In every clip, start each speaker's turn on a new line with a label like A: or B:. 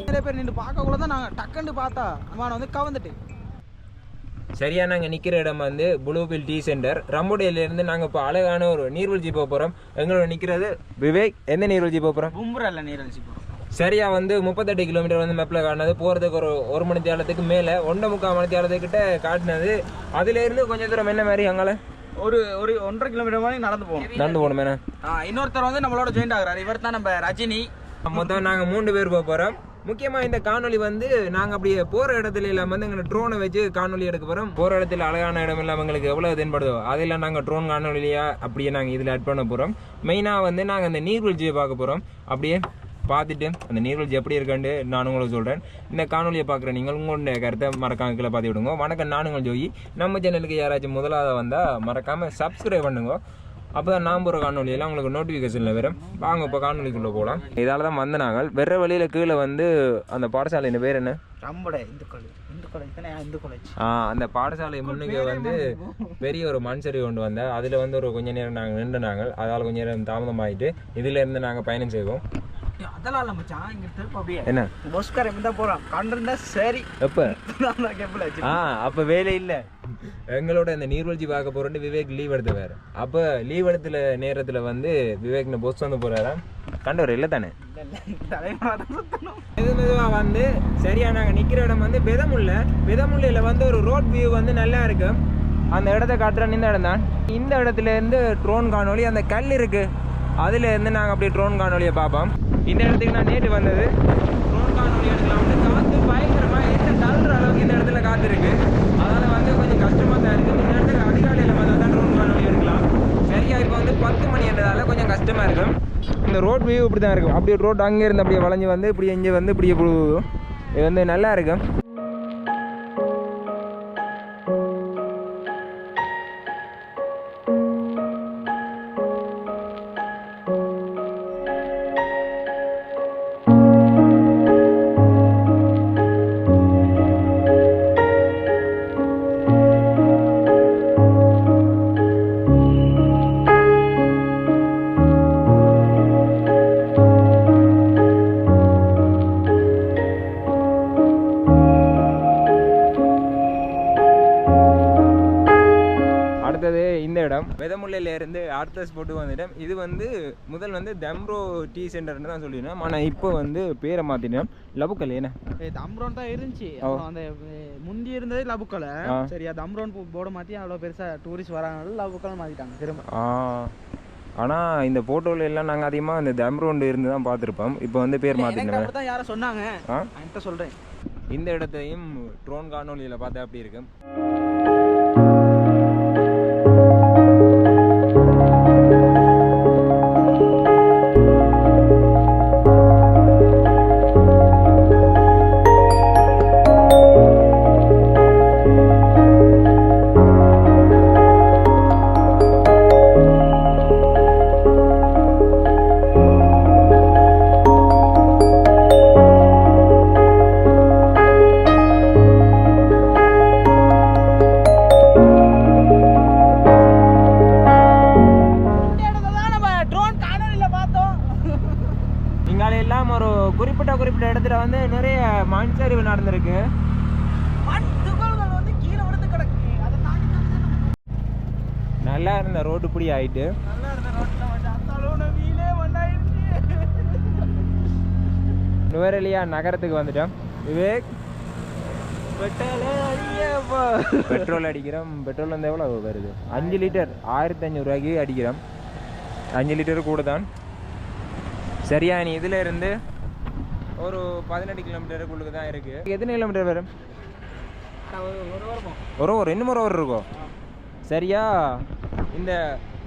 A: நிறைய பேர் நின்று பார்க்கக்குள்ள தான் நாங்கள் டக்குன்னு பார்த்தா அவனை வந்து கவர்ந்துட்டு
B: சரியா நாங்கள் நிற்கிற இடம் வந்து ப்ளூபில் டீ சென்டர் ரம்போடியிலேருந்து நாங்கள் இப்போ அழகான ஒரு நீர்வீழ்ச்சி போக போகிறோம் எங்களோட நிற்கிறது விவேக். எந்த நீர்வீழ்ச்சி போக போகிறோம்
A: கும்புறல்ல நீரழிச்சு போகிறோம்
B: சரியா வந்து முப்பத்தெட்டு கிலோமீட்டர் வந்து மேப்பில் காட்டினது போகிறதுக்கு ஒரு ஒரு மணி தேலத்துக்கு மேலே. ஒன்றரை முக்கால் மணி தேலத்துக்கிட்ட காட்டினது. அதுலேருந்து கொஞ்சம் தூரம் என்ன மாதிரி அங்கால?
A: ஒரு ஒரு ஒன்றரை கிலோமீட்டர் மாதிரி நடந்து போகணும்.
B: நடந்து போகணும்
A: ஆ, இன்னொருத்தர் வந்து நம்மளோட ஜாயின் ஆகுறாரு. இவர் தான் நம்ம ரஜினி.
B: மொத்தம் நாங்கள் மூணு பேர் போக போகிறோம் முக்கியமாக இந்த காணொலி வந்து நாங்கள் அப்படியே போகிற இடத்துல இல்லாமல் வந்து எங்களை ட்ரோனை வச்சு காணொலி எடுக்க போகிறோம் போகிற இடத்துல அழகான இடம் இல்லாமல் எங்களுக்கு எவ்வளோ தென்படுதோ அதெல்லாம் நாங்கள் ட்ரோன் காணொலியாக அப்படியே நாங்கள் இதில் ஆட் பண்ண போகிறோம் மெயினாக வந்து நாங்கள் அந்த நீர்வீழ்ச்சியை பார்க்க போகிறோம் அப்படியே பார்த்துட்டு அந்த நீர்வீழ்ச்சி எப்படி இருக்கான்னு நான் உங்களுக்கு சொல்கிறேன் இந்த காணொலியை பார்க்குற நீங்கள் உங்களுடைய கருத்தை மறக்காம கீழே பார்த்து விடுங்க வணக்கம் நானுங்கள் ஜோயி. நம்ம சேனலுக்கு யாராச்சும் முதலாவது வந்தால் மறக்காமல் சப்ஸ்கிரைப் பண்ணுங்க. அப்போ தான் நான் போகிற காணொலியெல்லாம் உங்களுக்கு நோட்டிஃபிகேஷனில் வரும். வாங்க இப்போ காணொலிக்குள்ளே போகலாம் இதால் தான் வந்த நாங்கள் வெற வழியில் கீழே வந்து அந்த பாடசாலையின் பேர் என்ன? அந்த பாடசாலை முன்னுக்கு வந்து பெரிய ஒரு மண் சரிவு கொண்டு வந்தேன். அதில் வந்து ஒரு கொஞ்ச நேரம் நாங்கள் நின்று நாங்கள் அதால் கொஞ்ச நேரம் தாமதமாயிட்டு இதில் இருந்து நாங்கள் பயணம் செய்வோம்.
A: அதெல்லாம் இல்லை மச்சான். இங்கே திருப்ப அப்படியே.
B: என்ன?
A: பஸ்கார் எப்படி தான் போகிறான் கண்டிருந்தா சரி.
B: எப்போ? ஆ அப்போ வேலை இல்லை. எங்களோட இந்த நீர்வீழ்ச்சி பார்க்க போகிறோன்னு விவேக் லீவ் எடுத்து வேறு அப்போ லீவ் எடுத்துல நேரத்தில் வந்து விவேக் இந்த பொஸ் வந்து போகிறாரா கண்டவர் இல்லை தானே? மெது மெதுவாக வந்து சரியா நாங்கள் நிற்கிற இடம் வந்து பெதமுல்ல. பெதமுல்லையில் வந்து ஒரு ரோட் வியூ வந்து நல்லா இருக்கும் அந்த இடத்த காட்டுறேன் இந்த இடம் தான். இந்த இடத்துல இருந்து ட்ரோன் காணொலி அந்த கல் இருக்கு. அதுல இருந்து நாங்கள் அப்படியே ட்ரோன் காணொலியை பார்ப்போம். இந்த இடத்துக்கு நான் நேற்று வந்தது. ட்ரோன் காணொலி எடுக்கலாம். காற்று பயங்கரமாக தள்ளுற அளவுக்கு இந்த இடத்துல காற்று அதனால் வந்து கொஞ்சம் கஷ்டமாக தான் இருக்குது இந்த இடத்துக்கு அதிகாலையில் பார்த்தா தான் ட்ரோன் இருக்கலாம். எடுக்கலாம் சரியா இப்போ வந்து பத்து மணி என்றதால கொஞ்சம் கஷ்டமாக இருக்கும் இந்த ரோட் வியூ இப்படி தான் இருக்கும் அப்படியே ரோட் அங்கே இருந்து அப்படியே வளைஞ்சு வந்து இப்படி இங்கே வந்து இப்படியே விழுவும் இது வந்து நல்லா இருக்கும் இருந்து அடுத்த ஸ்பாட்டுக்கு வந்துட்டோம் இது வந்து முதல் வந்து தம்ரோ டீ சென்டர்னு தான் சொல்லியிருந்தோம் ஆனால் இப்போ வந்து பேரை மாற்றிட்டோம் லபுக்கல் என்ன
A: தம்ரோன் தான் இருந்துச்சு. அந்த முந்தி இருந்தது லபுக்கலை
B: ஆ.
A: சரி அது தம்ரோன் போர்டு மாற்றி அவ்வளோ பெருசாக டூரிஸ்ட் வராங்க லபுக்கலை மாற்றிட்டாங்க திரும்ப.
B: ஆனால் இந்த ஃபோட்டோவில் எல்லாம் நாங்கள் அதிகமாக இந்த தம்ரோண்டு இருந்து தான் பார்த்துருப்போம். இப்போ வந்து பேர்
A: தான் யாரும் சொன்னாங்க. என்கிட்ட சொல்கிறேன்
B: இந்த இடத்தையும் ட்ரோன் காணொலியில் பார்த்தா அப்படி இருக்கு? நடந்திருக்கு நல்லா இருந்த ரோடு இப்படி ஆயிட்டு.
A: நுவரலியா
B: நுவரெலியா நகரத்துக்கு வந்துட்டோம். விவேக் பெட்ரோல் அடிக்கிறோம். பெட்ரோல் வந்து எவ்வளோ வருது? அஞ்சு லிட்டர் ஆயிரத்தி அஞ்சூறுரூவாய்க்கு அடிக்கிறோம். அஞ்சு லிட்டர் கூட தான். சரியா நீ இதில் இருந்து ஒரு பதினெட்டு கிலோமீட்டருக்குள்ளுக்கு தான் இருக்கு. எத்தனை கிலோமீட்டர் வரும்?
A: ஒரு
B: ஒரு இன்னும் ஒரு ஒரு இருக்கும். சரியா? இந்த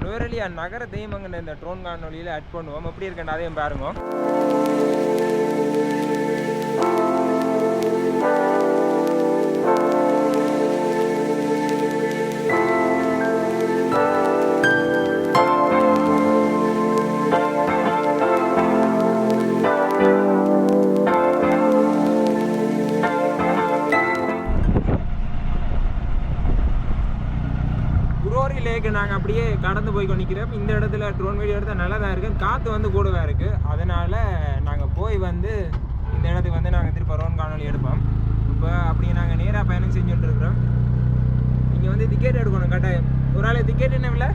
B: நுவரெலியா நகரத்தையும் அங்கே இந்த ட்ரோன் காணொலியில் அட் பண்ணுவோம். எப்படி இருக்குன்னு அதையும் பாருங்க. அப்படியே கடந்து போய் கொண்டிக்கிறோம் இந்த இடத்துல ட்ரோன் வீடியோ எடுத்தால் நல்லா தான் இருக்குது காற்று வந்து கூடவா இருக்குது அதனால் நாங்கள் போய் வந்து இந்த இடத்துக்கு வந்து நாங்கள் திருப்ப ரோன் காணொலி எடுப்போம். இப்போ அப்படியே நாங்கள் நேராக பயணம் செஞ்சுட்டு இருக்கிறோம். இங்கே வந்து டிக்கெட் எடுக்கணும் கட்டாயம். ஒரு ஆள் டிக்கெட் என்ன விலை?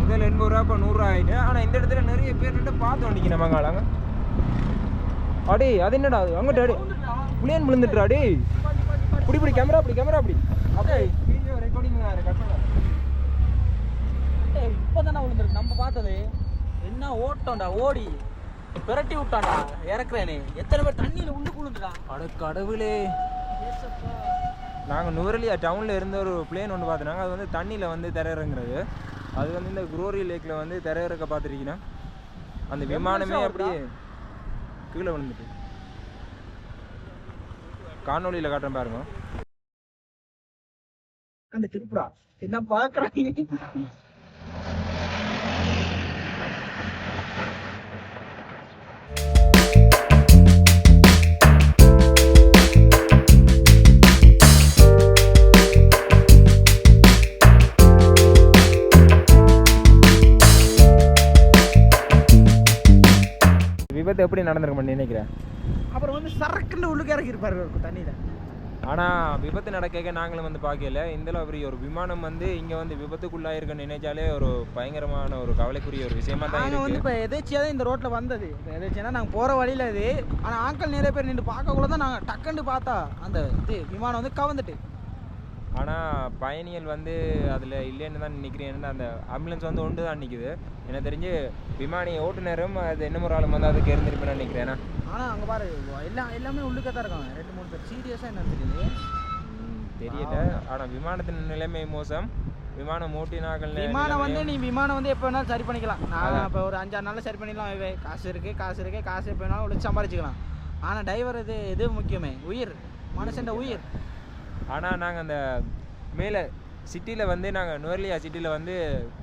B: முதல் எண்பது ரூபா இப்போ நூறுரூவா ஆயிட்டு. ஆனால் இந்த இடத்துல நிறைய பேர் நின்று பார்த்து வண்டிக்கு நம்ம காலாங்க அடே அது என்னடா அது? அங்கிட்ட அடி. புளியன் விழுந்துட்டுறா அடே. இப்படி இப்படி கேமரா அப்படி கேமரா அப்படி அப்படியே வீடியோ ரெக்கார்டிங் கட் பண்ண
A: இப்போ தானே விழுந்துருக்கு. நம்ம பார்த்தது என்ன ஓட்டம்டா ஓடி. பிரட்டி விட்டான்டா இறக்குறேனே. எத்தனை பேர் தண்ணியில் உள்ளுக்கு விழுந்துடா
B: அட கடவுளே. நாங்கள் நுவரலியா டவுனில் இருந்த ஒரு பிளேன் ஒன்று பார்த்தோனாங்க. அது வந்து தண்ணியில் வந்து திரையிறங்குறது. அது வந்து இந்த குரோரி லேக்கில் வந்து திரையிறக்க பார்த்துருக்கீங்கன்னா அந்த விமானமே அப்படியே கீழே விழுந்துட்டு. காணொளியில் காட்டுறேன் பாருங்க.
A: அந்த திருப்புடா என்ன பார்க்குறாங்க
B: விபத்து எப்படி நடந்திருக்கும் நினைக்கிறேன்
A: அப்புறம் வந்து சரக்குன்னு உள்ளுக்கு இறக்கி இருப்பாரு தண்ணியில்.
B: ஆனால் விபத்து நடக்க நாங்களும் வந்து பார்க்கல இந்த பெரிய ஒரு விமானம் வந்து இங்கே வந்து விபத்துக்குள்ளாயிருக்குன்னு நினைச்சாலே ஒரு பயங்கரமான ஒரு கவலைக்குரிய ஒரு விஷயமா தான்
A: நாங்கள் வந்து இப்போ எதேச்சியாக தான் இந்த ரோட்டில் வந்தது. இப்போ எதேச்சியா நாங்கள் போகிற வழியில் இது ஆனால் ஆட்கள் நிறைய பேர் நின்று பார்க்கக்குள்ள தான் நாங்கள் டக்குன்னு பார்த்தா அந்த இது விமானம் வந்து கவர்ந்துட்டு.
B: ஆனால் பயணிகள் வந்து அதில் இல்லைன்னு தான் நினைக்கிறேன். அந்த ஆம்புலன்ஸ் வந்து ஒன்று தான் நிற்குது எனக்கு தெரிஞ்சு விமானி ஓட்டுநரும் அது இன்னும் ஒரு ஆளும் வந்து அதுக்கு இருந்திருப்பேன்னு நினைக்கிறேன்.
A: ஆனால் அங்கே பாரு எல்லாம் எல்லாமே உள்ளுக்க தான் இருக்காங்க. ரெண்டு மூணு பேர். சீரியஸாக என்னன்னு தெரியல.
B: தெரியல ஆனால் விமானத்தின் நிலைமை மோசம். விமானம் ஓட்டினாக்கள்
A: விமானம் வந்து நீ விமானம் வந்து எப்போ வேணாலும் சரி பண்ணிக்கலாம். நான். இப்போ ஒரு அஞ்சாறு நாளில் சரி பண்ணிடலாம். காசு இருக்குது காசு இருக்கு காசு எப்போ வேணாலும் உழைச்சி சம்பாரிச்சிக்கலாம். ஆனால் டிரைவர் இது இது முக்கியமே. உயிர். மனுஷன் உயிர்.
B: ஆனால் நாங்கள் அந்த மேலே சிட்டியில் வந்து நாங்கள் நுவர்லியா சிட்டியில் வந்து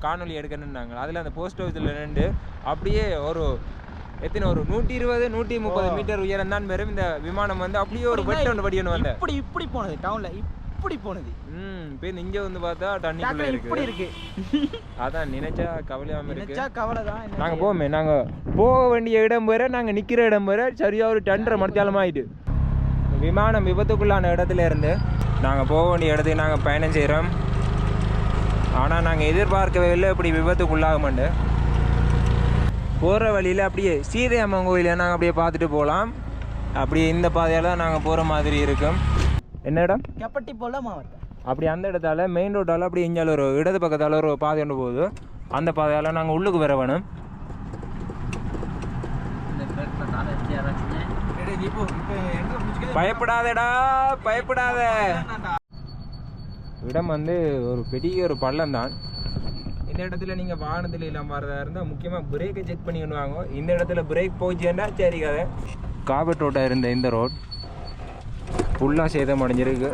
B: காணொளி எடுக்கணுன்னாங்க அதில் அந்த போஸ்ட் ஆஃபீஸில் நின்று அப்படியே ஒரு எத்தனை ஒரு நூற்றி இருபது நூற்றி முப்பது. மீட்டர் உயரம் தான் பெரும் இந்த விமானம் வந்து அப்படியே ஒரு வெட்ட ஒன்று வடிவணும் வந்த
A: இப்படி இப்படி போனது டவுனில் இப்படி போனது.
B: ம் இப்போ இங்கே வந்து பார்த்தா தண்ணிக்குள்ளே
A: டக்குனு இப்படி
B: இருக்கு.
A: இருக்கு
B: அதான் நினைச்சா கவலையாம இருக்கு.
A: நினைச்சா கவலை தான்
B: நாங்கள்? போவோமே நாங்கள் போக வேண்டிய இடம் வரை நாங்கள் நிற்கிற இடம் வரை சரியா ஒரு டன்றரை மணித்தாலும் ஆயிட்டு. விமானம் விபத்துக்குள்ளான இடத்துல இருந்து நாங்கள் போக வேண்டிய இடத்துக்கு நாங்கள் பயணம் செய்கிறோம் ஆனால் நாங்கள் எதிர்பார்க்கவே இல்லை இப்படி விபத்துக்குள்ளாக மாட்டேன் போகிற வழியில் அப்படியே சீதை அம்மன் கோயிலை நாங்கள் அப்படியே பார்த்துட்டு போகலாம் அப்படியே இந்த பாதையால் தான் நாங்கள் போகிற மாதிரி இருக்கும். என்ன இடம்?
A: கெப்பட்டி போல மாவட்டம்.
B: அப்படி அந்த இடத்தால மெயின் ரோட்டால் அப்படி இஞ்சால ஒரு இடது பக்கத்தால் ஒரு பாதை ஒன்று போகுது. அந்த பாதையால் நாங்கள் உள்ளுக்கு வர வேணும். பயப்படாதடா பயப்படாத. இடம் வந்து ஒரு பெரிய ஒரு பள்ளம் தான். இந்த இடத்துல நீங்கள் வாகனத்தில் இல்லாமல் வரதா இருந்தால் முக்கியமாக பிரேக்கை செக் பண்ணிக்கணும் வாங்க இந்த இடத்துல பிரேக் போச்சுன்னா சரி கதை. காபட் ரோட்டாக இருந்த இந்த ரோட் ஃபுல்லாக சேதம் அடைஞ்சிருக்கு.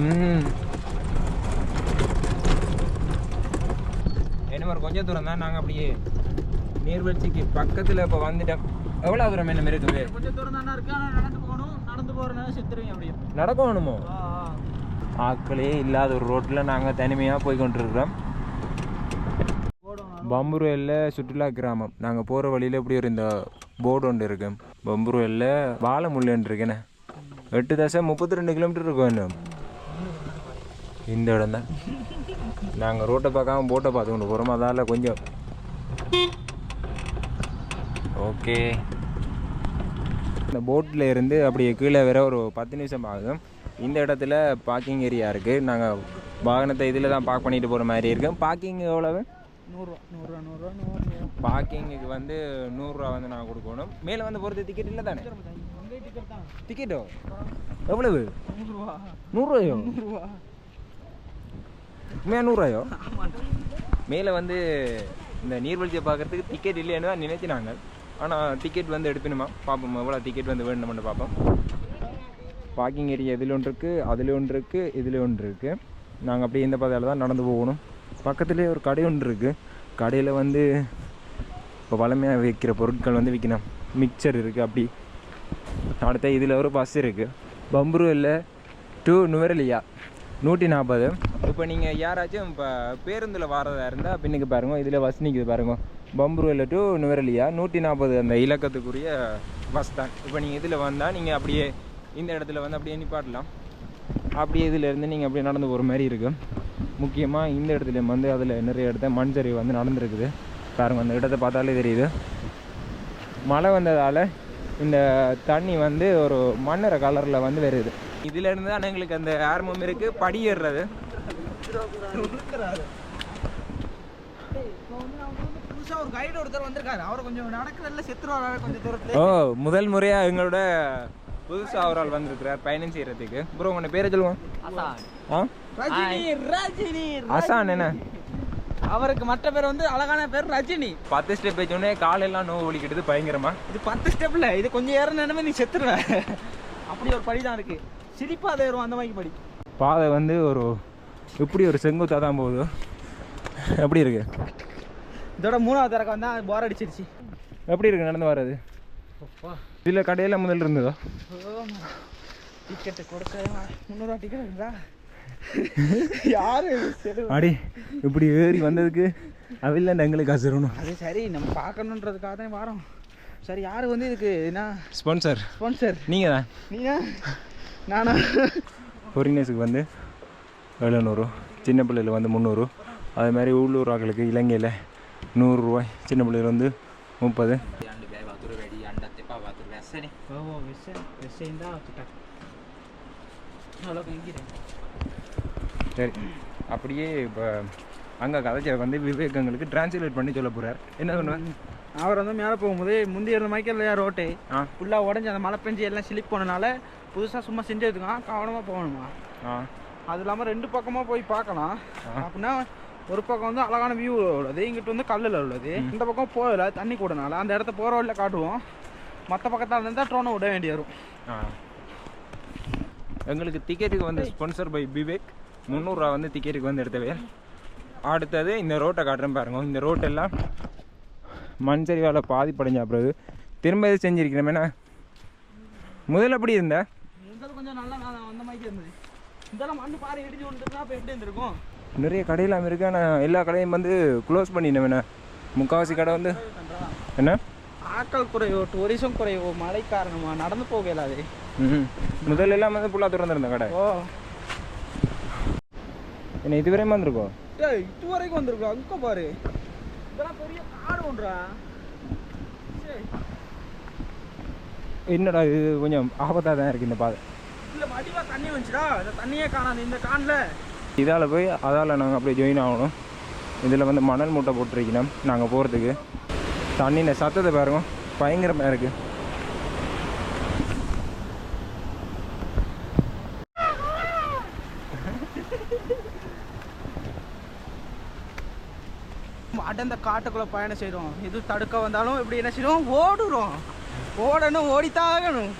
B: ம் என்ன மாதிரி கொஞ்சம் தூரம் தான். நாங்கள் அப்படியே நீர்வீழ்ச்சிக்கு பக்கத்தில் இப்போ வந்துட்டோம். எவ்வளோ தூரம் என்ன இருக்குது
A: கொஞ்சம் தூரம் தானே இருக்கு. ஆனால் நடந்து போகணும். நடந்து போகிறனால செத்துருவீங்க அப்படியும்
B: நடக்கணுமோ?
A: ஆ, ஆ.
B: ஆட்களே இல்லாத ஒரு ரோட்டில் நாங்கள் தனிமையாக போய் கொண்டிருக்கிறோம் பம்புருவெல்ல சுற்றுலா கிராமம். நாங்கள் போகிற வழியில் இப்படி ஒரு இந்த போர்டு ஒன்று இருக்கு. பம்புருவெல்ல வாழைமுள்ளன்னு இருக்குண்ணே எட்டு தசை முப்பத்தி ரெண்டு கிலோமீட்டர் இருக்கும் இன்னும் இந்த இடம் தான். நாங்கள் ரோட்டை பார்க்காம போட்டை பார்த்து கொண்டு போகிறோம் அதால் கொஞ்சம். ஓகே. இந்த போட்டில் இருந்து அப்படியே கீழே வேற ஒரு பத்து நிமிஷம் ஆகும். இந்த இடத்துல பார்க்கிங் ஏரியா இருக்குது நாங்கள் வாகனத்தை இதில் தான் பார்க் பண்ணிட்டு போகிற மாதிரி இருக்கும் பார்க்கிங் எவ்வளவு?
A: நூறுரூவா நூறுரூவா நூறுரூவா நூறு
B: பார்க்கிங்குக்கு வந்து நூறுரூவா வந்து நான் கொடுக்கணும். மேலே வந்து போகிறது டிக்கெட் இல்லை தானே? டிக்கெட்டோ எவ்வளவு?
A: நூறுரூவா
B: நூறுரூவாயோ
A: நூறுரூவா
B: உண்மையாக நூறுரூவாயோ மேலே வந்து இந்த நீர்வீழ்ச்சியை பார்க்கறதுக்கு டிக்கெட் இல்லைன்னு தான் நினைச்சினாங்க ஆனால் டிக்கெட் வந்து எடுக்கணுமா பார்ப்போம் எவ்வளோ டிக்கெட் வந்து வேணும்னு பார்ப்போம். பார்க்கிங் ஏரியா இதில் ஒன்று இருக்குது அதில் ஒன்று இருக்குது இதில் ஒன்று இருக்குது நாங்கள் அப்படியே இந்த பாதையில் தான் நடந்து போகணும். பக்கத்துலேயே ஒரு கடை ஒன்று இருக்குது கடையில் வந்து இப்போ வளமையாக விற்கிற பொருட்கள் வந்து விற்கணும் மிக்சர் இருக்குது அப்படி. அடுத்த இதில் ஒரு பஸ் இருக்குது பம்புரு இல்லை டு நுவரலியா. நூற்றி நாற்பது இப்போ நீங்கள் யாராச்சும் இப்போ பேருந்தில் வரதா இருந்தால் பின்னுக்கு பாருங்க. இதில் பஸ் நிற்குது பாருங்க. பம்புருவில் டூ நுவரலியா. நூற்றி நாற்பது அந்த இலக்கத்துக்குரிய பஸ் தான். இப்போ நீங்கள் இதில் வந்தால் நீங்கள் அப்படியே இந்த இடத்துல வந்து அப்படியே நிப்பாட்டலாம். அப்படியே இதில் இருந்து நீங்கள் அப்படியே நடந்து போகிற மாதிரி இருக்கும் முக்கியமாக இந்த இடத்துல வந்து அதில் நிறைய இடத்த மண் சரிவு வந்து நடந்துருக்குது. பாருங்க அந்த இடத்த பார்த்தாலே தெரியுது. மழை வந்ததால் இந்த தண்ணி வந்து ஒரு மண்ணற கலரில் வந்து வருது. இதுல இருந்து தான் எங்களுக்கு அந்த ஆர்வம் இருக்கு. படி ஏறுறது.
A: புதுசா ஒரு கைடு ஒருத்தர் வந்திருக்காரு. அவர் கொஞ்சம் நடக்கிறதுல செத்துருவாரு? கொஞ்சம் தூரத்துல.
B: ஓ முதல் முறையா எங்களோட புதுசா ஒரு ஆள் வந்திருக்கிறார் பயணம் செய்யறதுக்கு. ப்ரோ உங்க பேரை சொல்லுவோம் ஆ?
A: ரஜினி ரஜினி
B: அசான் என்ன?
A: அவருக்கு மற்ற பேர் வந்து அழகான பேர் ரஜினி.
B: பத்து ஸ்டெப் வச்சோடனே காலெல்லாம் நோவு வலிக்கிட்டது பயங்கரமா.
A: இது பத்து ஸ்டெப்ல இது கொஞ்சம் ஏற நினைமே நீ செத்துருவ. அப்படி ஒரு படி தான் இருக்கு. சிரிப்பா அது ஏறும் அந்த மாதிரி படி.
B: பாதை வந்து ஒரு இப்படி ஒரு செங்குத்தா தான் போகுது. எப்படி இருக்கு?
A: இதோட மூணாவது தரக்க வந்தா போர் அடிச்சிருச்சு.
B: எப்படி இருக்கு நடந்து வர்றது? இதுல கடையில முதல்ல இருந்ததோ?
A: டிக்கெட்டு கொடுக்க முந்நூறுவா டிக்கெட் இருந்தா. யாரு
B: அடி இப்படி ஏறி வந்ததுக்கு அவில்ல எங்களுக்கு காசு தரணும்
A: அது சரி நம்ம பார்க்கணுன்றதுக்காக தான் வரோம். சரி யாரு வந்து இதுக்கு என்ன?
B: ஸ்பான்சர்
A: ஸ்பான்சர்
B: நீங்கள் தான்.
A: நீயா நானா?
B: ஃபாரினர்ஸுக்கு வந்து எழுநூறு சின்ன பிள்ளைகள் வந்து முந்நூறு. அதே மாதிரி உள்ளூர் ஆட்களுக்கு இலங்கையில் நூறுரூவாய் சின்ன பிள்ளைகள் வந்து முப்பது.
A: ஓ விஷயம் விஷயம் தான் வச்சுட்டேன் அவ்வளோ கங்கிக்கிறேன்
B: சரி அப்படியே இப்போ அங்கே கதைச்ச வந்து விவேகங்களுக்கு டிரான்ஸ்லேட் பண்ணி சொல்ல போகிறார் என்ன பண்ணுவேன்
A: அவர் வந்து மேலே போகும்போது முந்தி இருந்த மைக்கேல் இல்லையா ரோட்டு?
B: ஆ.
A: ஃபுல்லாக உடஞ்சி அந்த மழை பெஞ்சு எல்லாம் ஸ்லிப் போனனால புதுசாக சும்மா செஞ்சதுக்கான் கவனமாக போகணுமா?
B: ஆ.
A: அது இல்லாமல் ரெண்டு பக்கமாக போய் பார்க்கலாம். அப்படின்னா ஒரு பக்கம் வந்து அழகான வியூ உள்ளது இங்கிட்டு வந்து கல்லில் உள்ளது. இந்த பக்கம் போகல தண்ணி கூடனால. அந்த இடத்த போகிற வழியில் காட்டுவோம். மற்ற பக்கத்தால் இருந்தால் ட்ரோனை விட வேண்டி வரும்.
B: எங்களுக்கு டிக்கெட்டுக்கு வந்து ஸ்பான்சர் பை விவேக் முந்நூறுரூவா வந்து டிக்கெட்டுக்கு வந்து எடுத்தவே அடுத்தது இந்த ரோட்டை காட்டுறேன் பாருங்க. இந்த ரோட்டெல்லாம் மண் சரிவால் பாதிப்படைஞ்ச பிறகு திரும்ப இது செஞ்சிருக்கிறேன் முதல்ல எப்படி இருந்த?
A: கொஞ்சம் நல்லா நான் அந்த மாதிரி இருந்தது. இதெல்லாம் மண்ணு பாறை இடிஞ்சு வந்துட்டுனா அப்போ எப்படி இருந்திருக்கும்?
B: நிறைய கடையெல்லாம் இருக்கு. ஆனால் எல்லா கடையும் வந்து க்ளோஸ் பண்ணிட்டேன் முக்கால்வாசி கடை வந்து என்ன?
A: ஆட்கள் குறைவோ டூரிசம் குறைவோ மழை காரணமா நடந்து போக இயலாது
B: முதல்ல எல்லாம் வந்து ஃபுல்லாக திறந்துருந்த கடை.
A: ஓ.
B: என்ன இதுவரையும் வந்திருக்கோம்
A: இது வரைக்கும் வந்திருக்கோம் அங்கே பாரு. இதெல்லாம் பெரிய காடு ஒன்றா?
B: என்னடா இது? கொஞ்சம் ஆபத்தாக தான் இருக்குது இந்த பாதை.
A: இல்லை வடிவா தண்ணி வந்துச்சுடா. இந்த தண்ணியே காணாது இந்த காணில்
B: இதால் போய் அதால் நாங்கள் அப்படியே ஜாயின் ஆகணும். இதில் வந்து மணல் மூட்டை போட்டிருக்கணும் நாங்கள் போகிறதுக்கு தண்ணியில் சத்தத்தை பாருங்க. பயங்கரமாக இருக்குது
A: அடர்ந்த காட்டுக்குள்ளே பயணம் செய்கிறோம் எது தடுக்க வந்தாலும் இப்படி என்ன செய்வோம் ஓடுறோம். ஓடணும் ஓடித்தாகணும்.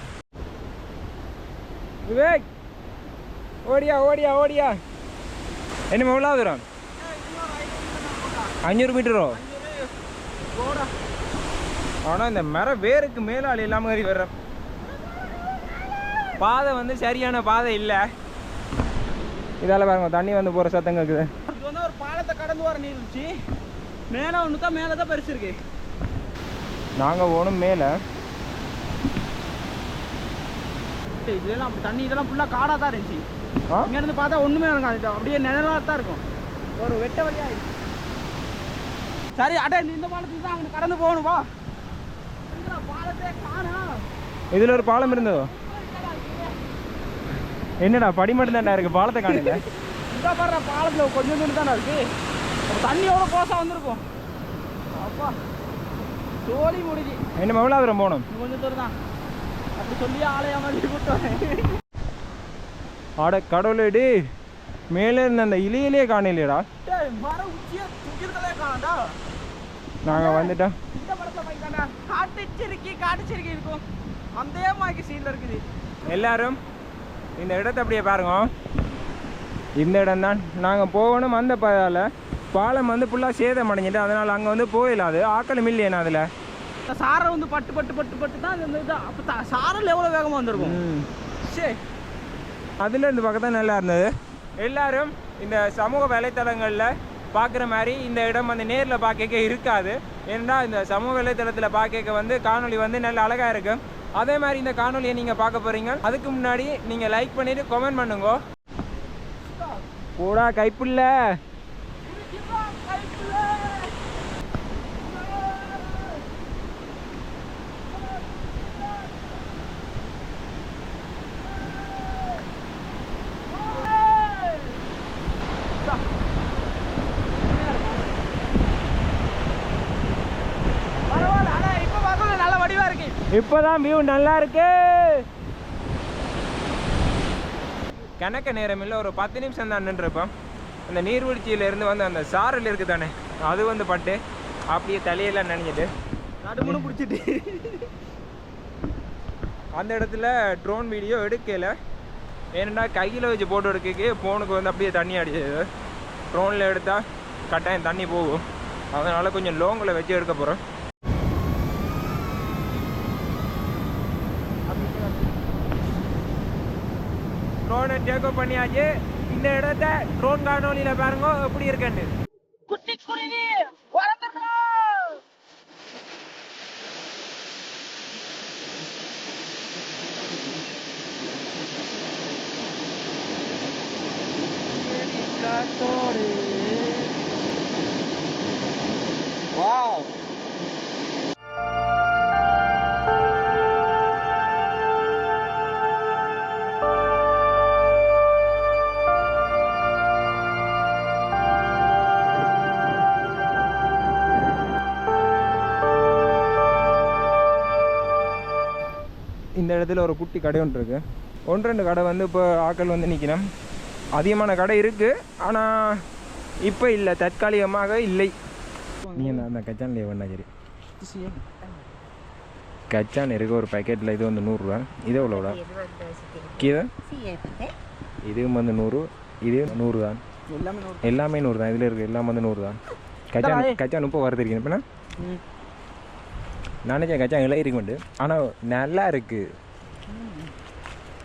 B: விவேக் ஓடியா ஓடியா ஓடியா. என்ன எவ்வளோ தூரம் அஞ்சூறு மீட்டரோ?
A: ஓடா
B: ஆனால் இந்த மரம் வேருக்கு மேலாள் இல்லாமல் மாதிரி வர்ற. பாதை வந்து சரியான பாதை இல்லை. இதால் பாருங்க தண்ணி வந்து போகிற சத்தம் கேட்குது
A: இது வந்து ஒரு பாலத்தை கடந்து வர நீர் இருந்துச்சு மேலே ஒன்று தான் மேலே தான் பெருசு இருக்கு.
B: நாங்கள் போகணும் மேலே.
A: இதெல்லாம் அப்படி தண்ணி இதெல்லாம் ஃபுல்லாக காடாக தான் இருந்துச்சு. இங்கேருந்து பார்த்தா ஒன்றுமே இருக்காது அப்படியே நிழலாக தான் இருக்கும். ஒரு வெட்ட வழியா இருக்கு. சரி அடே இந்த பாலத்துக்கு தான் அங்கே கடந்து போகணும் வா.
B: இதில் ஒரு பாலம் இருந்ததோ? என்னடா படி மட்டும் தான்டா இருக்கு பாலத்தை காணல.
A: இந்த பாரு பாலத்தில் கொஞ்சம் தூரம் தானே இருக்கு. அப்ப தண்ணி எவ்வளோ கோசம் வந்திருக்கும். அப்பா சோழி முடிஞ்சு.
B: என்ன தூரம் போகணும்?
A: கொஞ்சம் தூரம் தான். அப்படி சொல்லி ஆலயம் மாதிரி கூட்டம்
B: ஆட கடவுளேடி மேலே இருந்த அந்த இலையிலே காணலையடா. நாங்கள் வந்துட்டோம்.
A: இந்த படத்துல போய்க்காண்டா காட்டுச்சிருக்கி காட்டுச்சிருக்கி இருக்கும். அந்த மாதிரி சீன்ல இருக்குது.
B: எல்லாரும் இந்த இடத்த அப்படியே பாருங்க. இந்த இடம் தான் நாங்கள் போகணும் அந்த பாதால பாலம் வந்து ஃபுல்லாக சேதம் அடைஞ்சிட்டு அதனால் அங்கே வந்து போயிடலாது ஆக்களும் இல்லையேண்ணா அதில்.
A: சாரை வந்து பட்டு பட்டு பட்டு பட்டு தான் அப்போ சாரல் எவ்வளோ வேகமாக வந்திருக்கும்? சே.
B: அதில் இந்த பக்கம் தான் நல்லா இருந்தது. எல்லாரும் இந்த சமூக வலைத்தளங்களில் பார்க்குற மாதிரி இந்த இடம் வந்து நேரில் பார்க்க இருக்காது. ஏன்னா இந்த சமூக வலைத்தளத்தில் பார்க்க வந்து காணொளி வந்து நல்ல அழகாக இருக்கும். அதே மாதிரி இந்த காணொலியை நீங்கள் பார்க்க போகிறீங்க அதுக்கு முன்னாடி நீங்கள் லைக் பண்ணிவிட்டு கமெண்ட் பண்ணுங்க. போடா கைப்புள்ள
A: பரவாயில்ல ஆனா இப்ப பார்க்கல நல்ல வடிவா இருக்கு
B: இப்போதான் வியூ நல்லா இருக்கு. கணக்க நேரம் இல்லை ஒரு பத்து நிமிஷம் தான் நின்றுருப்போம். அந்த நீர்வீழ்ச்சியில இருந்து வந்து அந்த சாரல் இருக்கு தானே அது வந்து பட்டு அப்படியே தலையெல்லாம் நனைஞ்சிட்டு.
A: நடுமுன்னு பிடிச்சிட்டு
B: அந்த இடத்துல ட்ரோன் வீடியோ எடுக்கல. ஏன்னா கையில் வச்சு போட்டோ எடுக்க ஃபோனுக்கு வந்து அப்படியே தண்ணி அடிச்சது. ட்ரோனில் எடுத்தால் கட்டாயம் தண்ணி போகும். அதனால் கொஞ்சம் லோங்கில் வச்சு எடுக்க போகிறோம் ட்ரோனை டேக் பண்ணியாச்சு. இந்த இடத்த ட்ரோன் காணொலியில் பாருங்க. எப்படி இருக்குன்னு. இந்த இடத்துல ஒரு குட்டி கடை ஒன்று இருக்கு. ஒன்று ரெண்டு கடை வந்து இப்போ ஆட்கள் வந்து நிற்கணும் அதிகமான கடை இருக்கு. ஆனால் இப்போ இல்லை. தற்காலிகமாக இல்லை. நீ அந்த கச்சான்லேயே வேணா சரி? கச்சான் இருக்கு. ஒரு பேக்கெட்டில் இது வந்து நூறுரூவா இது எவ்வளோடா கீழே? இதுவும் வந்து நூறு. இது நூறு தான்.
A: எல்லாமே நூறு.
B: தான். இதில் இருக்குது எல்லாம் வந்து நூறு தான். கச்சான் கச்சான் இப்போ வரது இருக்கேன் இப்போ
A: ம்.
B: நான் நினச்சேன் கச்சான் இலை இருக்கு ஆனால் நல்லா இருக்குது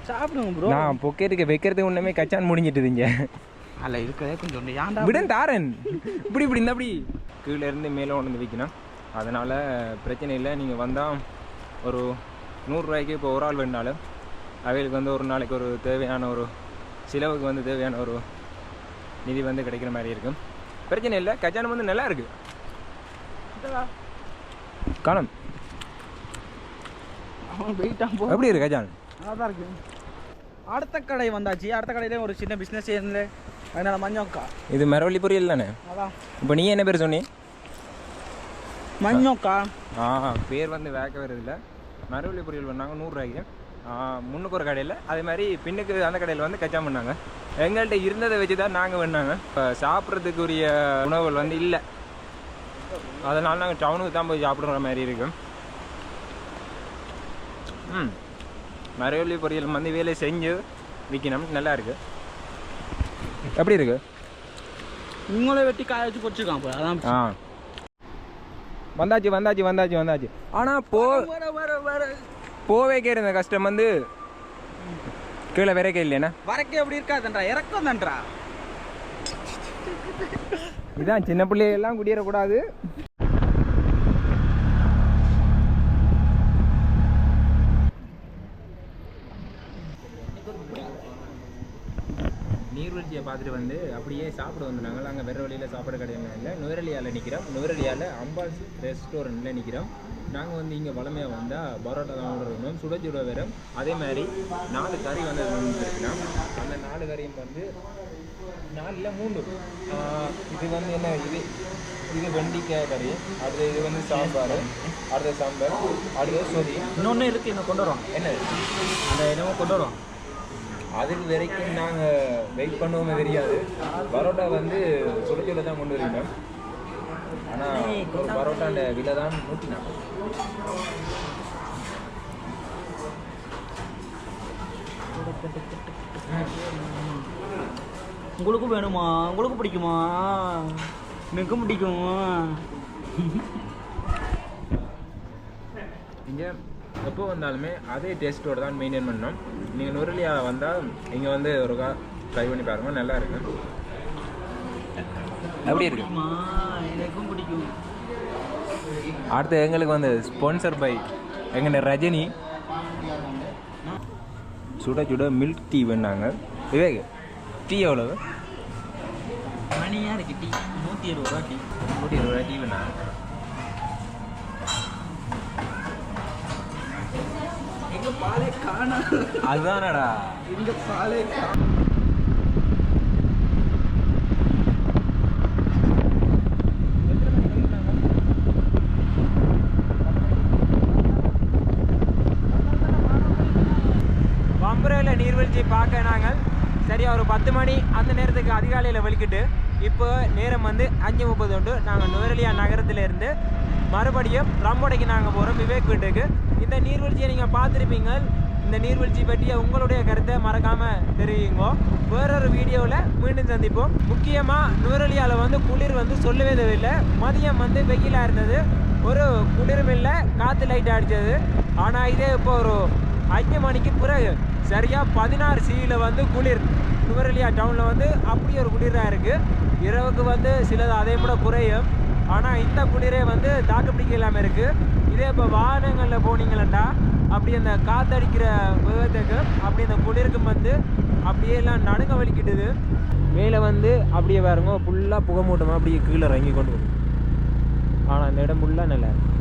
A: சாப்பிடுங்க ப்ரோ
B: நான் பொக்கேட்டுக்கு வைக்கிறதுக்கு ஒன்றுமே கச்சான் முடிஞ்சிட்டுதுங்க
A: அல்ல இருக்கதே கொஞ்சம் ஏன்டா
B: விடன் தாரன். இப்படி இப்படி இந்த அப்படி. கீழே இருந்து மேலே கொண்டு வந்து வைக்கணும். அதனால் பிரச்சனை இல்லை. நீங்கள் வந்தால் ஒரு நூறுரூவாய்க்கு இப்போ ஒரு ஆள் வேணாலும் அவைகளுக்கு வந்து ஒரு நாளைக்கு ஒரு தேவையான ஒரு செலவுக்கு வந்து தேவையான ஒரு நிதி வந்து கிடைக்கிற மாதிரி இருக்கும். பிரச்சனை இல்லை. கச்சானம் வந்து நல்லா இருக்கு. காணும். எப்படி இருக்கு கச்சான்
A: நல்லா தான் இருக்கு. அடுத்த கடை வந்தாச்சு. அடுத்த கடையில ஒரு சின்ன பிஸ்னஸ் இருந்து அதனால மஞ்சோக்கா.
B: இது மரவள்ளி பொரியல் தானே?
A: அதான்.
B: இப்போ நீ என்ன பேர் சொன்னி?
A: மஞ்சோக்கா.
B: ஆ பேர் வந்து வேக்க வருதில்ல மரவள்ளி பொரியல் பண்ணாங்க நூறுரூவாய்க்கு. முன்னுக்கு ஒரு கடையில். அதே மாதிரி பின்னுக்கு அந்த கடையில் வந்து கச்சா பண்ணாங்க. எங்கள்கிட்ட இருந்ததை வச்சு தான் நாங்கள் பண்ணாங்க. இப்போ சாப்பிட்றதுக்கு உரிய உணவுகள் வந்து இல்லை. அதனால் நாங்கள் டவுனுக்கு தான் போய் சாப்பிடுற மாதிரி இருக்கும் ம். மரவள்ளி பொரியல் வந்து வேலை செஞ்சு விற்கணும் நல்லா இருக்கு. எப்படி இருக்கு?
A: உங்களை வெட்டி காய வச்சு பொரிச்சிருக்கான் போல. அதான்
B: ஆ. வந்தாச்சு வந்தாச்சு வந்தாச்சு வந்தாச்சு. ஆனால் போ
A: வர வர வர.
B: போவே இருந்த கஷ்டம் வந்து கீழே விரைக்க இல்லைண்ணா
A: வரக்கே எப்படி இருக்காதுன்றா. இறக்கம் தான்றா.
B: இதான் சின்ன பிள்ளையெல்லாம் குடியேறக்கூடாது. நீர்வீழ்ச்சியை பார்த்துட்டு வந்து அப்படியே சாப்பிட வந்து நாங்கள் வேற வழியில் சாப்பிட கிடையாது இல்லை. நுவரலியாவில் நிற்கிறோம் நுவரலியாவில் அம்பாள் ரெஸ்டாரண்ட்டில் நிற்கிறோம் நாங்கள் வந்து இங்கே வளமையாக வந்தால் பரோட்டா தான் ஆர்டர் பண்ணோம் சுட சுட வரும் அதே மாதிரி நாலு கறி வந்து வந்துருக்கலாம் அந்த நாலு கறியும் வந்து நாலில் மூணு இது வந்து என்ன இது இது வெண்டிக்காய் கறி அடுத்து இது வந்து சாம்பார் அடுத்த சாம்பார் அடுத்து சொதி.
A: இன்னொன்று இருக்கு இன்னும் கொண்டு வரோம்
B: என்ன
A: அந்த என்னமோ கொண்டு வரோம்
B: அதுக்கு வரைக்கும் நாங்கள் வெயிட் பண்ணுவோமே தெரியாது. பரோட்டா வந்து சுட சுட தான் கொண்டு வரீங்க ஆனால் ஒரு பரோட்டாண்ட விலை தான் நூற்றி நாற்பது
A: உங்களுக்கும் வேணுமா? உங்களுக்கு பிடிக்குமா? எனக்கும் பிடிக்கும்.
B: இங்கே எப்போ வந்தாலுமே அதே டேஸ்ட்டோட தான் மெயின்டைன் பண்ணோம் நீங்கள் நுரலியா வந்தால் இங்கே வந்து ஒரு கா ட்ரை பண்ணி பாருங்க நல்லா இருக்கு. எப்படி இருக்கு?
A: எனக்கும் பிடிக்கும்.
B: அடுத்து எங்களுக்கு வந்து ஸ்பான்சர் பை எங்கள் ரஜினி. சுட சுட மில்க் டீ வேணாங்க விவேக் டீ எவ்வளவு?
A: மணியாக இருக்கு டீ நூற்றி இருபது ரூபா டீ
B: நூற்றி இருபது ரூபாய் டீ வேணா.
A: பாலே காணா
B: அதுதானடா.
A: எங்க பாலே காணா
B: பம்பரையில் நீர்வீழ்ச்சி பார்க்க நாங்கள். சரியா ஒரு பத்து மணி அந்த நேரத்துக்கு அதிகாலையில் வெளிக்கிட்டு இப்போ நேரம் வந்து அஞ்சு முப்பது உண்டு. நாங்கள் நுவரெலியா நகரத்திலிருந்து மறுபடியும் ரம்போடைக்கு நாங்கள் போகிறோம் விவேக் வீட்டுக்கு. இந்த நீர்வீழ்ச்சியை நீங்கள் பார்த்துருப்பீங்க. இந்த நீர்வீழ்ச்சி பற்றிய உங்களுடைய கருத்தை மறக்காமல் தெரிவிங்கோ வேறொரு வீடியோவில் மீண்டும் சந்திப்போம். முக்கியமாக நுவரெலியாவில் வந்து குளிர் வந்து சொல்லவே தேவையில்லை. மதியம் வந்து வெயிலாக இருந்தது. ஒரு குளிரும் இல்லை காற்று லைட் அடித்தது ஆனால் இதே இப்போ ஒரு அஞ்சு மணிக்கு பிறகு சரியாக பதினாறு சியில் வந்து குளிர். நுவரெலியா டவுனில் வந்து அப்படி ஒரு குளிராக இருக்குது இரவுக்கு வந்து சிலது அதையும் கூட குறையும். ஆனால் இந்த குளிரே வந்து தாக்குப்பிடிக்க இல்லாமல் இருக்குது இதே இப்போ வாகனங்களில் போனீங்களா அப்படி அந்த காத்தடிக்கிற விதத்துக்கு அப்படி அந்த குளிருக்கும் வந்து அப்படியே எல்லாம் நடுங்க வலிக்கிட்டுது. மேலே வந்து அப்படியே பாருங்க ஃபுல்லாக புகை மூட்டமாக அப்படியே கீழே இறங்கி கொண்டு வரும் ஆனால் அந்த இடம் ஃபுல்லாக நல்லா இருக்கும்